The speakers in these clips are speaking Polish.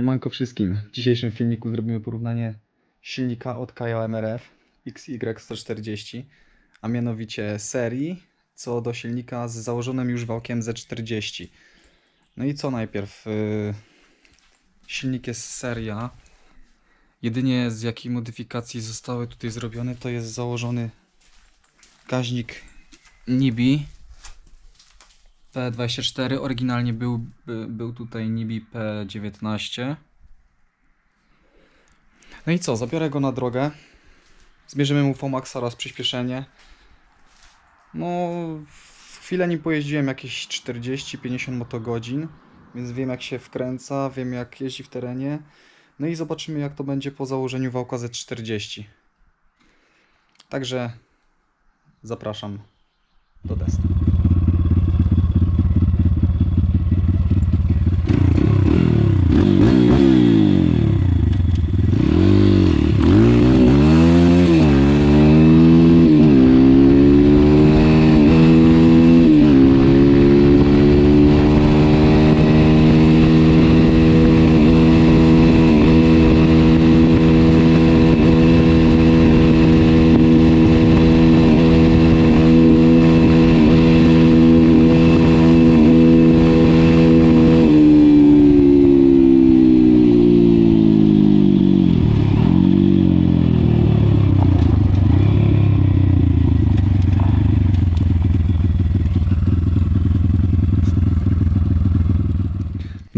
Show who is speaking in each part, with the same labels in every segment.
Speaker 1: Siemanko wszystkim. W dzisiejszym filmiku zrobimy porównanie silnika od KLMRF XY140, a mianowicie serii co do silnika z założonym już wałkiem Z40. No i co najpierw? Yy, Silnik jest seria. Jedynie z jakiej modyfikacji zostały tutaj zrobione to jest założony gaźnik Nibi P24. Oryginalnie był, by, był tutaj Nibi P19. No i co? Zabiorę go na drogę. Zmierzymy mu Fomax oraz przyspieszenie. No, w chwilę nim pojeździłem jakieś 40-50 motogodzin, więc wiem jak się wkręca, wiem jak jeździ w terenie. No i zobaczymy jak to będzie po założeniu wałka Z40. Także zapraszam do testu.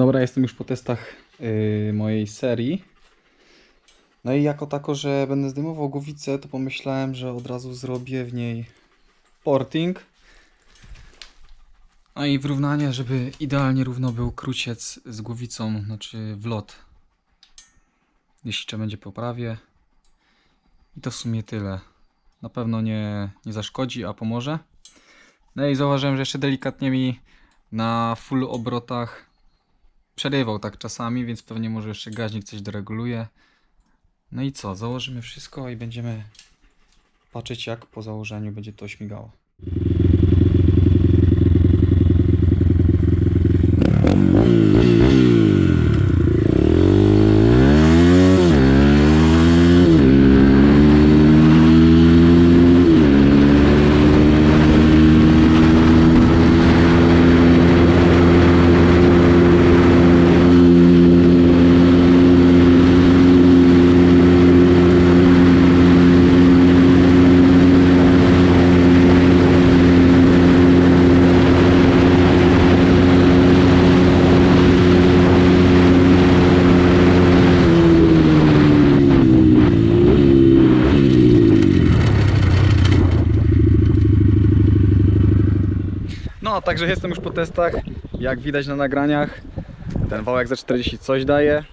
Speaker 1: Dobra, jestem już po testach yy, mojej serii. No i jako tako, że będę zdejmował głowicę, to pomyślałem, że od razu zrobię w niej porting. No i wyrównanie, żeby idealnie równo był kruciec z głowicą, znaczy wlot. Jeśli trzeba będzie poprawię. I to w sumie tyle. Na pewno nie, nie zaszkodzi, a pomoże. No i zauważyłem, że jeszcze delikatnie mi na full obrotach przerywał tak czasami, więc pewnie może jeszcze gaźnik coś doreguluje. No i co, założymy wszystko i będziemy patrzeć jak po założeniu będzie to śmigało. No, także jestem już po testach. Jak widać na nagraniach, ten wałek za 40 coś daje.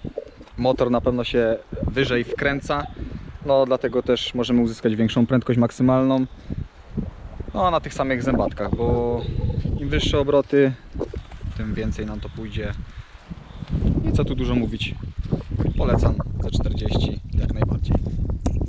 Speaker 1: Motor na pewno się wyżej wkręca. No, dlatego też możemy uzyskać większą prędkość maksymalną. No, na tych samych zębatkach, bo im wyższe obroty, tym więcej nam to pójdzie. I co tu dużo mówić. Polecam za 40 jak najbardziej.